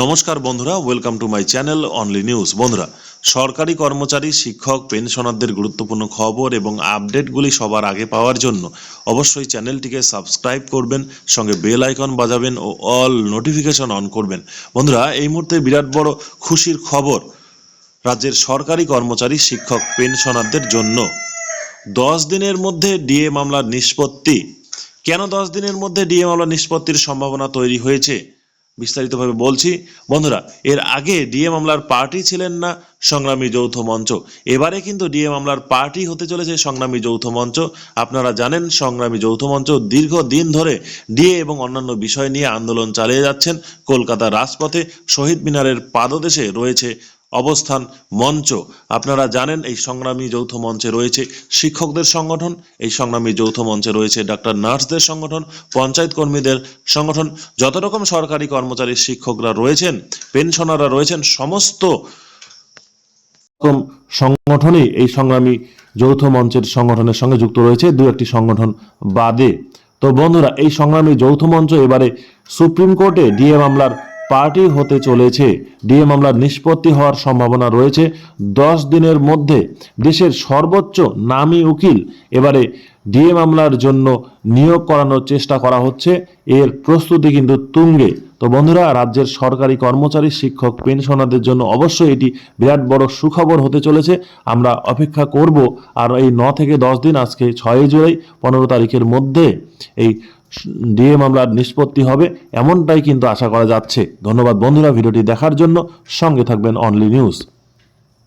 নমস্কার বন্ধুরা welcome to my channel only news বন্ধুরা, সরকারি কর্মচারী, শিক্ষক, পেনশনারদের গুরুত্বপূর্ণ খবর এবং আপডেটগুলি সবার আগে পাওয়ার জন্য অবশ্যই চ্যানেলটিকে সাবস্ক্রাইব করবেন, সঙ্গে বেল আইকন বাজাবেন ও অল নোটিফিকেশন অন করবেন। বন্ধুরা, এই মুহূর্তে বিরাট বড় খুশির খবর, রাজ্যের সরকারি কর্মচারী, শিক্ষক, পেনশনারদের জন্য। দশ দিনের মধ্যে ডিএ মামলার নিষ্পত্তি। কেন দশ দিনের মধ্যে ডিএ মামলা নিষ্পত্তির সম্ভাবনা তৈরি হয়েছে? বিস্তারিতভাবে বলছি। বন্ধুরা, এর আগে ডিএ মামলার পার্টি ছিলেন না সংগ্রামী যৌথ মঞ্চ। এবারে কিন্তু ডিএ মামলার পার্টি হতে চলেছে সংগ্রামী যৌথ মঞ্চ। আপনারা জানেন, সংগ্রামী যৌথ মঞ্চ দীর্ঘ দিন ধরে ডিএ এবং অন্যান্য বিষয় নিয়ে আন্দোলন চালিয়ে যাচ্ছেন। কলকাতা রাজপথে শহীদ মিনারের পাদদেশে রয়েছে অবস্থান মঞ্চ। আপনারা জানেন এই সংগ্রামী যৌথ মঞ্চে রয়েছে শিক্ষকদের সংগঠন, এই সংগ্রামী যৌথ মঞ্চে রয়েছে ডাক্তার নার্সদের সংগঠন, পঞ্চায়েত কর্মীদের সংগঠন। যত রকম সরকারি কর্মচারী শিক্ষকরা রয়েছেন, পেনশনাররা রয়েছেন, সমস্ত রকম সংগঠনই এই সংগ্রামী যৌথ মঞ্চের সংগঠনের সঙ্গে যুক্ত রয়েছে, দু একটি সংগঠন বাদে। তো বন্ধুরা, এই সংগ্রামী যৌথ মঞ্চ এবারে সুপ্রিম কোর্টে ডিএ মামলার পার্টি হতে চলেছে। ডিএ মামলার নিষ্পত্তি হওয়ার সম্ভাবনা রয়েছে। দশ দিনের মধ্যে দেশের সর্বোচ্চ নামী উকিল এবারে ডিএ মামলার জন্য নিয়োগ করানোর চেষ্টা করা হচ্ছে। এর প্রস্তুতি কিন্তু তুঙ্গে। তো বন্ধুরা, রাজ্যের সরকারি কর্মচারী, শিক্ষক, পেনশনারদের জন্য অবশ্যই এটি বিরাট বড় সুখবর হতে চলেছে। আমরা অপেক্ষা করব। আর এই ন থেকে দশ দিন, আজকে ছয়ই জুলাই, পনেরো তারিখের মধ্যে এই ডিএ মামলার নিষ্পত্তি হবে, এমনটাই কিন্তু আশা করা যাচ্ছে। ধন্যবাদ বন্ধুরা, ভিডিওটি দেখার জন্য সঙ্গে থাকবেন অনলি নিউজ